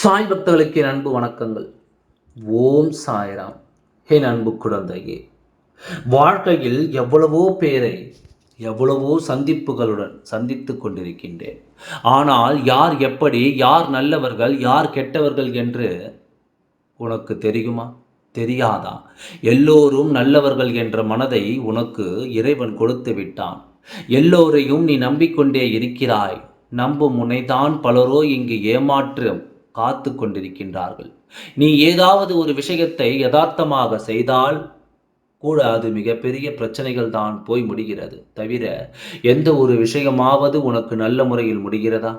சாய் பக்தர்களுக்கு என் அன்பு வணக்கங்கள். ஓம் சாய்ராம். என் அன்பு குழந்தையே. வாழ்க்கையில் எவ்வளவோ பேரை எவ்வளவோ சந்திப்புகளுடன் சந்தித்து கொண்டிருக்கின்றேன். ஆனால் யார் எப்படி யார் நல்லவர்கள் யார் கெட்டவர்கள் என்று உனக்கு தெரியுமா? தெரியாதா? எல்லோரும் நல்லவர்கள் என்ற மனதை உனக்கு இறைவன் கொடுத்து விட்டான். எல்லோரையும் நீ நம்பிக்கொண்டே இருக்கிறாய். நம்பும் முனைதான் பலரோ இங்கு ஏமாற்றும் காத்து கொண்டிருக்கின்றார்கள் நீ ஏதாவது ஒரு விஷயத்தை யதார்த்தமாக செய்தால் கூட அது மிகப்பெரிய பிரச்சனைகள் தான் போய் முடிகிறது. தவிர எந்த ஒரு விஷயமாவது உனக்கு நல்ல முறையில் முடிகிறதா?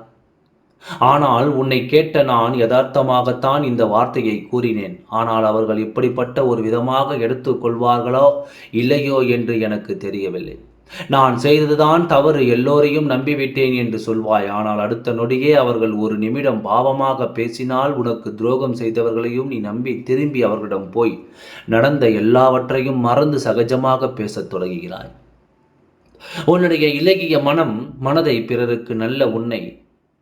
ஆனால் உன்னை கேட்ட நான் யதார்த்தமாகத்தான் இந்த வார்த்தையை கூறினேன். ஆனால் அவர்கள் இப்படிப்பட்ட ஒரு விதமாக எடுத்துக்கொள்வார்களோ இல்லையோ என்று எனக்கு தெரியவில்லை. நான் செய்ததுதான் தவறு எல்லோரையும் நம்பிவிட்டேன் என்று சொல்வாய். ஆனால் அடுத்த நொடியே அவர்கள் ஒரு நிமிடம் பாவமாக பேசினால் உனக்கு துரோகம் செய்தவர்களையும் நீ நம்பி திரும்பி அவர்களிடம் போய் நடந்த எல்லாவற்றையும் மறந்து சகஜமாக பேசத் தொடங்குகிறாய். உன்னுடைய இலகிய மனம் மனதை பிறருக்கு நல்ல உன்னை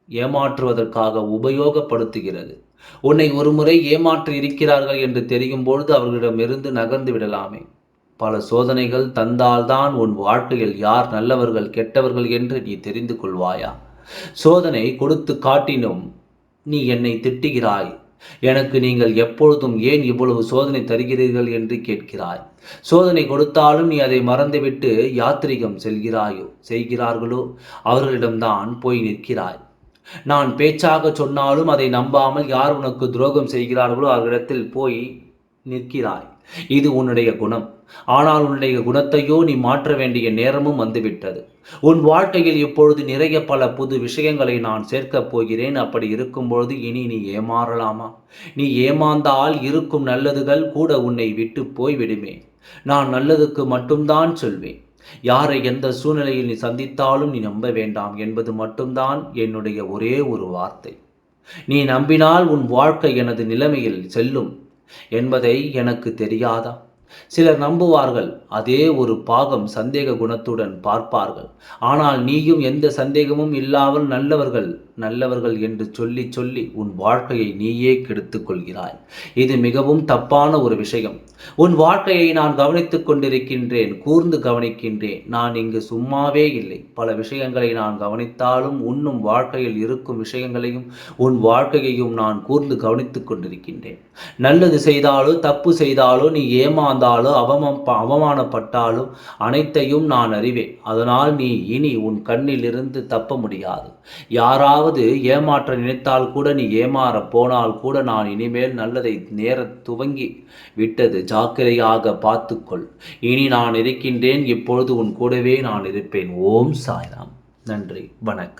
ஏமாற்றுவதற்காக உபயோகப்படுத்துகிறது. உன்னை ஒருமுறை ஏமாற்றி இருக்கிறார்கள் என்று தெரியும் பொழுது அவர்களிடமிருந்து நகர்ந்து விடலாமே. பல சோதனைகள் தந்தால்தான் உன் வாழ்க்கையில் யார் நல்லவர்கள் கெட்டவர்கள் என்று நீ தெரிந்து கொள்வாயா? சோதனை கொடுத்து காட்டினும் நீ என்னை திட்டுகிறாய். எனக்கு நீங்கள் எப்பொழுதும் ஏன் இவ்வளவு சோதனை தருகிறீர்கள் என்று கேட்கிறாய். சோதனை கொடுத்தாலும் நீ அதை மறந்துவிட்டு யாத்திரிகம் செல்கிறாயோ செய்கிறார்களோ அவர்களிடம்தான் போய் நிற்கிறாய். நான் பேச்சாக சொன்னாலும் அதை நம்பாமல் யார் உனக்கு துரோகம் செய்கிறார்களோ அவர்களிடத்தில் போய் நிற்கிறாய். இது உன்னுடைய குணம். ஆனால் உன்னுடைய குணத்தையோ நீ மாற்ற வேண்டிய நேரமும் வந்துவிட்டது. உன் வாழ்க்கையில் இப்பொழுது நிறைய பல புது விஷயங்களை நான் சேர்க்கப் போகிறேன். அப்படி இருக்கும்பொழுது இனி நீ ஏமாறலாமா? நீ ஏமாந்தால் இருக்கும் நல்லதுகள் கூட உன்னை விட்டு போய்விடுமே. நான் நல்லதுக்கு மட்டும்தான் சொல்வேன். யாரை எந்த சூழ்நிலையில் நீ சந்தித்தாலும் நீ நம்ப வேண்டாம் என்பது மட்டும்தான் என்னுடைய ஒரே ஒரு வார்த்தை. நீ நம்பினால் உன் வாழ்க்கை எனது நிலைமையில் செல்லும். என்பதை எனக்கு தெரியாதா? சிலர் நம்புவார்கள் அதே ஒரு பாகம் சந்தேக குணத்துடன் பார்ப்பார்கள். ஆனால் நீயும் எந்த சந்தேகமும் இல்லாமல் நல்லவர்கள். நல்லவர்கள் என்று சொல்லி சொல்லி உன் வாழ்க்கையை நீயே கெடுத்துக் கொள்கிறாய். இது மிகவும் தப்பான ஒரு விஷயம். உன் வாழ்க்கையை நான் கவனித்துக் கொண்டிருக்கின்றேன் கூர்ந்து கவனிக்கின்றேன். நான் இங்கு சும்மாவே இல்லை. பல விஷயங்களை நான் கவனித்தாலும் உன்னும் வாழ்க்கையில் இருக்கும் விஷயங்களையும் உன் வாழ்க்கையையும் நான் கூர்ந்து கவனித்துக் கொண்டிருக்கின்றேன். நல்லது செய்தாலோ தப்பு செய்தாலோ நீ ஏமாந்தாலோ அவம அவமானப்பட்டாலும் அனைத்தையும் நான் அறிவேன். அதனால் நீ இனி உன் கண்ணிலிருந்து தப்ப முடியாது. யாராவது யாராவது ஏமாற்ற நினைத்தால் கூட நீ ஏமாற போனால் கூட நான் இனிமேல் நல்லதை நேர துவங்கி விட்டது. ஜாக்கிரையாக பார்த்துக்கொள். இனி நான் இருக்கின்றேன் இப்பொழுது உன் கூடவே நான் இருப்பேன். ஓம் சாய்ராம். நன்றி. வணக்கம்.